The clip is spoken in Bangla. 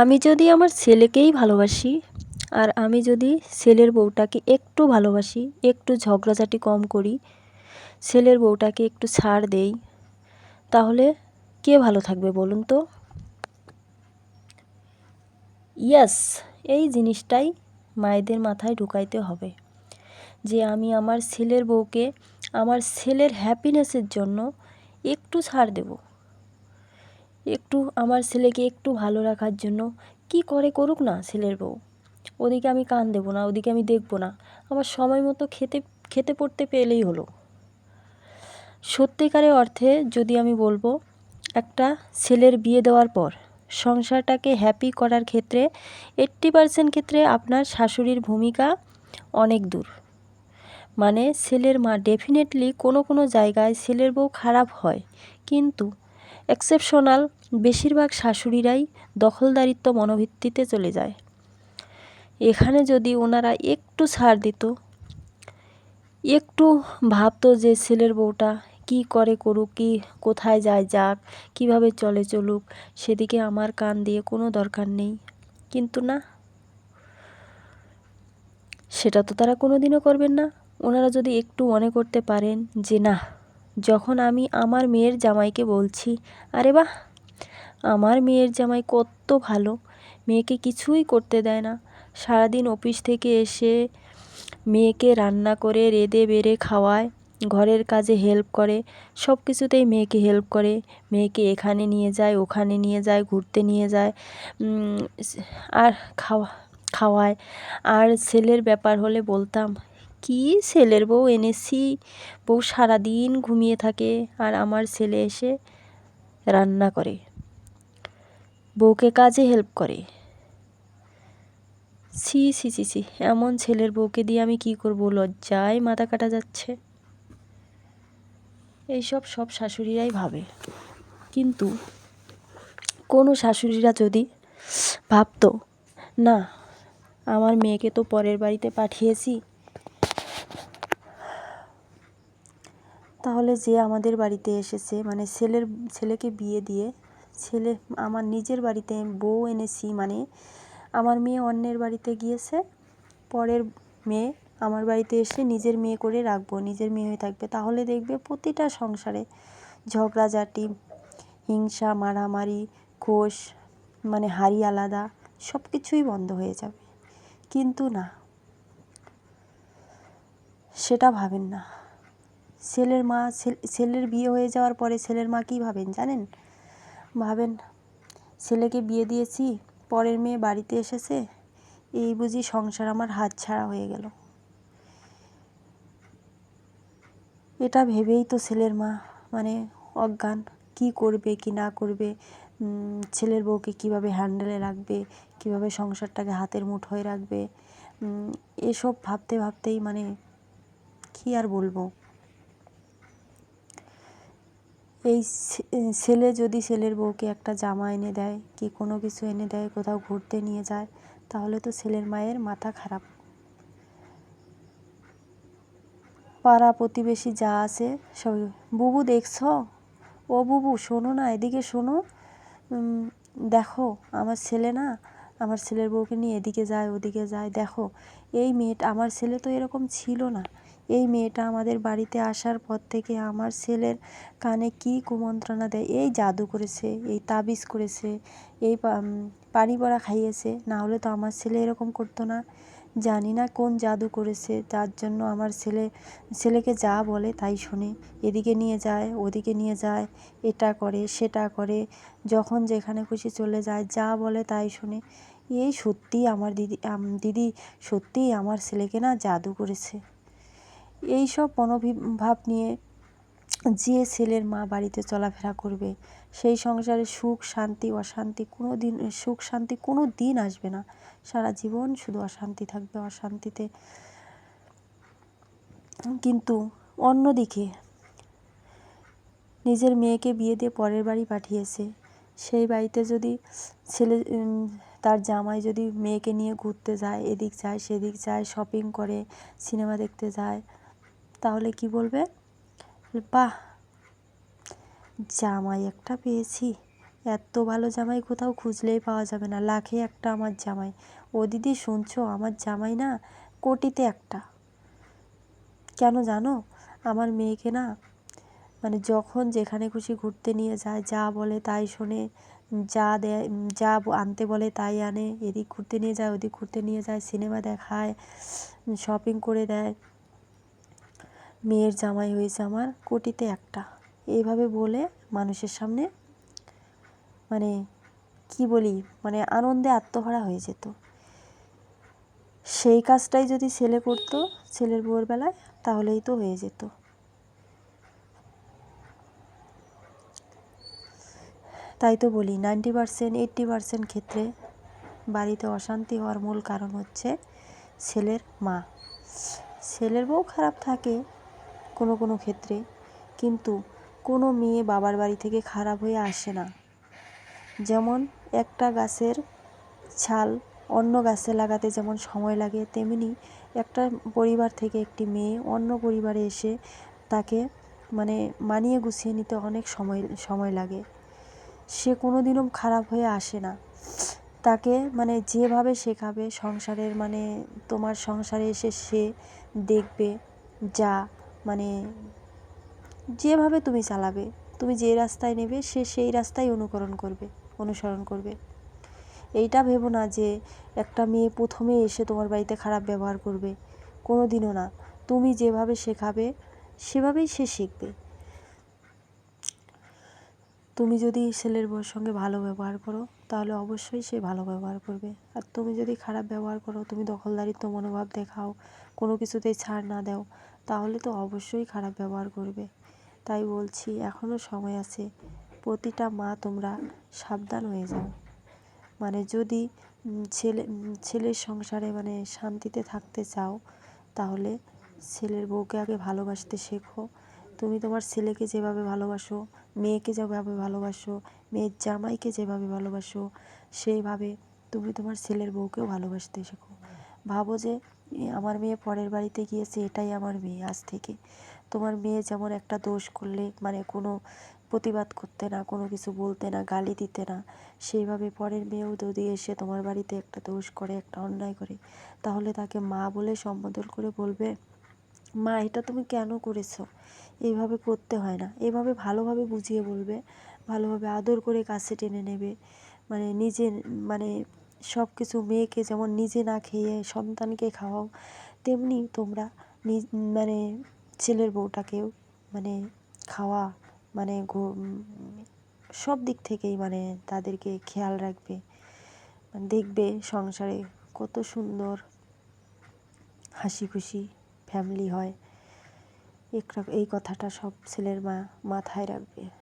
আমি যদি আমার ছেলেকেই ভালোবাসি, আর আমি যদি ছেলের বউটাকে একটু ভালোবাসি, একটু ঝগড়াঝাটি কম করি, ছেলের বউটাকে একটু ছাড় দেই, তাহলে কে ভালো থাকবে বলুন তো? ইয়াস, এই জিনিসটাই মায়েদের মাথায় ঢুকাইতে হবে, যে আমি আমার ছেলের বউকে, আমার ছেলের হ্যাপিনেসের জন্য একটু ছাড় দেবো। একটু আমার ছেলেকে একটু ভালো রাখার জন্য। কি করে করুক না ছেলের বউ? ওদিকে আমি কান দেবো না, ওদিকে আমি দেখব না। আমার সময় মতো খেতে খেতে পড়তে পেলেই হলো। সত্যিকারের অর্থে যদি আমি বলব, একটা ছেলের বিয়ে দেওয়ার পর সংসারটাকে হ্যাপি করার ক্ষেত্রে এইট্টি পার্সেন্ট ক্ষেত্রে আপনার শাশুড়ির ভূমিকা অনেক দূর। মানে ছেলের মা ডেফিনেটলি কোনো কোনো জায়গায় ছেলের বউ খারাপ হয়। কিন্তু এক্সেপশনাল, বেশিরভাগ শাশুড়িরাই দখলদারিত্ব মনোভিত্তিতে চলে যায়। এখানে যদি ওনারা একটু ছাড় দিত, একটু ভাবতো যে ছেলের বউটা কি করে করুক, কি, কোথায় যায় যাক, কীভাবে চলে চলুক, সেদিকে আমার কান দিয়ে কোনো দরকার নেই। কিন্তু না, সেটা তো তারা কোনো দিনও করবেন না। ওনারা যদি একটু মনে করতে পারেন যে না যখন আমি আমার মেয়ের জামাইকে বলছি, আরে বাহ, আমার মেয়ের জামাই কত ভালো, মেয়েকে কিছুই করতে দেয় না। সারাদিন অফিস থেকে এসে মেয়েকে রান্না করে, রেঁধে, বেড়ে খাওয়ায়, ঘরের কাজে হেল্প করে সব কিছুতেই মেয়েকে হেল্প করে। মেয়েকে এখানে নিয়ে যায়, ওখানে নিয়ে যায়, ঘুরতে নিয়ে যায় আর খাওয়া, খাওয়ায়। আর ছেলের ব্যাপার হলে বলতাম কি ছেলের বউ এনেছি। বউ সারাদিন ঘুমিয়ে থাকে আর আমার ছেলে এসে রান্না করে। বউকে কাজে হেল্প করে। ছি ছি ছি ছি, এমন ছেলের বউকে দিয়ে আমি কি করব? লজ্জায় মাথা কাটা যাচ্ছে। এইসব সব শাশুড়িরাই ভাবে। কিন্তু কোনো শাশুড়িরা যদি ভাবতো, না, আমার মেয়েকে তো পরের বাড়িতে পাঠিয়েছি তাহলে যে আমাদের বাড়িতে এসেছে মানে ছেলের, ছেলেকে বিয়ে দিয়ে, ছেলে, আমার নিজের বাড়িতে বউ এনেছি মানে আমার মেয়ে অন্যের বাড়িতে গিয়েছে, পরের মেয়ে আমার বাড়িতে এসে নিজের মেয়ে করে রাখব, নিজের মেয়ে হয়ে থাকবে। তাহলে দেখবে প্রতিটা সংসারে ঝগড়াঝাটি, হিংসা, মারামারি, কোষ মানে হাড়ি আলাদা সব কিছুই বন্ধ হয়ে যাবে। কিন্তু না, সেটা ভাবেন না। ছেলের মা ছেলের বিয়ে হয়ে যাওয়ার পরে ছেলের মা কী ভাবেন জানেন? ভাবেন, ছেলেকে বিয়ে দিয়েছি, পরের মেয়ে বাড়িতে এসেছে, এই বুঝি সংসার আমার হাত ছাড়া হয়ে গেল। এটা ভেবেই তো ছেলের মা মানে অজ্ঞান, কি করবে, কি না করবে ছেলের বউকে কীভাবে হ্যান্ডেলে রাখবে, কীভাবে সংসারটাকে হাতের মুঠোয় রাখবে এসব ভাবতে ভাবতেই মানে কী আর বলব? এই ছেলে যদি ছেলের বউকে একটা জামা এনে দেয়, কি কোনো কিছু এনে দেয়, কোথাও ঘুরতে নিয়ে যায়, তাহলে তো ছেলের মায়ের মাথা খারাপ। পাড়া প্রতিবেশী যা আছে, সব, বুবু দেখছ? ও বুবু, শোনো না, এদিকে শোনো। দেখো, আমার ছেলে না, আমার ছেলের বউকে নিয়ে এদিকে যায়, ওদিকে যায়, দেখো, এই মেয়েটা, আমার ছেলে তো এরকম ছিল না। এই মেয়েটা আমাদের বাড়িতে আসার পর থেকে আমার ছেলের কানে কী কুমন্ত্রণা দেয়? এই জাদু করেছে, এই তাবিজ করেছে, এই পানি পড়া খাইয়েছে। না হলে তো আমার ছেলে এরকম করতো না। জানি না কোন জাদু করেছে যার জন্য আমার ছেলে, ছেলেকে যা বলে তাই শোনে। এদিকে নিয়ে যায়, ওদিকে নিয়ে যায়, এটা করে, সেটা করে, যখন যেখানে খুশি চলে যায়, যা বলে তাই শোনে। এই সত্যিই আমার দিদি দিদি সত্যিই আমার ছেলেকে না জাদু করেছে। এই সব মনোভাব নিয়ে যে ছেলের মা বাড়িতে চলাফেরা করবে, সেই সংসারে সুখ, শান্তি, অশান্তি কোনো দিন সুখ, শান্তি কোনো দিন আসবে না। সারা জীবন শুধু অশান্তি থাকবে অশান্তিতে। কিন্তু অন্যদিকে নিজের মেয়েকে বিয়ে দিয়ে পরের বাড়ি পাঠিয়েছে, সেই বাড়িতে যদি ছেলে তার জামাই যদি মেয়েকে নিয়ে ঘুরতে যায়, এদিক যায়, সেদিক যায় শপিং করে সিনেমা দেখতে যায় তাহলে কি বলবে? বাহ, জামাই একটা পেয়েছি। এত ভালো জামাই কোথাও খুঁজলেই পাওয়া যাবে না। লাখে একটা আমার জামাই। ও দিদি শুনছো, আমার জামাই না কোটিতে একটা। কেন জানো? আমার মেয়েকে না মানে যখন যেখানে খুশি ঘুরতে নিয়ে যায়, যা বলে তাই শোনে, যা দেয়, যা আনতে বলে তাই আনে। এদিক ঘুরতে নিয়ে যায়, ওদিক ঘুরতে নিয়ে যায়, সিনেমা দেখায় শপিং করে দেয়। মেয়ের জামাই হয়েছে আমার, কোটিতে একটা। এইভাবে বলে মানুষের সামনে মানে কি বলি মানে আনন্দে আত্মহারা হয়ে যেত। সেই কাজটাই যদি ছেলে করতো, ছেলের বউয়ের বেলায় তাহলেই তো হয়ে যেত। তাই তো বলি, নাইনটি পারসেন্ট, এইট্টি পারসেন্ট ক্ষেত্রে বাড়িতে অশান্তি হওয়ার মূল কারণ হচ্ছে ছেলের মা। ছেলের বউ খারাপ থাকে কোনো কোনো ক্ষেত্রে। কিন্তু কোনো মেয়ে বাবার বাড়ি থেকে খারাপ হয়ে আসে না। যেমন একটা গাছের ছাল অন্য গাছে লাগাতে যেমন সময় লাগে, তেমনি একটা পরিবার থেকে একটি মেয়ে অন্য পরিবারে এসে তাকে মানে মানিয়ে গুছিয়ে নিতে অনেক সময় সময় লাগে। সে কোনো দিনও খারাপ হয়ে আসে না। তাকে মানে যেভাবে শেখাবে সংসারের মানে তোমার সংসারে এসে সে দেখবে, যা মানে যেভাবে তুমি চালাবে, তুমি যে রাস্তায় নেবে, সে সেই রাস্তায় অনুকরণ করবে, অনুসরণ করবে। এইটা ভেবো না যে একটা মেয়ে প্রথমে এসে তোমার বাড়িতে খারাপ ব্যবহার করবে কোনো দিনও না। তুমি যেভাবে শেখাবে, সেভাবেই সে শিখবে। তুমি যদি ছেলের বউয়ের সঙ্গে ভালো ব্যবহার করো, তাহলে অবশ্যই সে ভালো ব্যবহার করবে। আর তুমি যদি খারাপ ব্যবহার করো, তুমি দখলদারিত্ব মনোভাব দেখাও, কোনো কিছুতেই ছাড় না দাও তাহলে তো অবশ্যই খারাপ ব্যবহার করবে। তাই বলছি এখনও সময় আছে। প্রতিটা মা তোমরা সাবধান হয়ে যাও। মানে যদি ছেলে ছেলের সংসারে মানে শান্তিতে থাকতে চাও, তাহলে ছেলের বউকে আগে ভালোবাসতে শেখো। তুমি তোমার ছেলেকে যেভাবে ভালোবাসো, মেয়েকে যেভাবে ভালোবাসো, মেয়ের জামাইকে যেভাবে ভালোবাসো, সেইভাবে তুমি তোমার ছেলের বউকেও ভালোবাসতে শেখো। ভাবো যে আমার মেয়ে পরের বাড়িতে গিয়েছে, এটাই আমার মেয়ে আজ থেকে। তোমার মেয়ে যেমন একটা দোষ করলে মানে কোনো প্রতিবাদ করতে না, কোনো কিছু বলতে না, গালি দিতে না, সেইভাবে পরের মেয়েও যদি এসে তোমার বাড়িতে একটা দোষ করে, একটা অন্যায় করে, তাহলে তাকে মা বলে সম্বোধন করে বলবে, মা, এটা তুমি কেন করেছ? এইভাবে করতে হয় না। এভাবে ভালোভাবে বুঝিয়ে বলবে, ভালোভাবে আদর করে কাছে টেনে নেবে মানে নিজের মানে সব কিছু মেয়েকে যেমন নিজে না খেয়ে সন্তানকে খাওয়াও, তেমনি তোমরা মানে ছেলের বউটাকেও মানে খাওয়া মানে সব দিক থেকেই মানে তাদেরকে খেয়াল রাখবে। মানে দেখবে সংসারে কত সুন্দর হাসি খুশি ফ্যামিলি হয় এই কথাটা সব ছেলের মা, মাথায় রাখবে।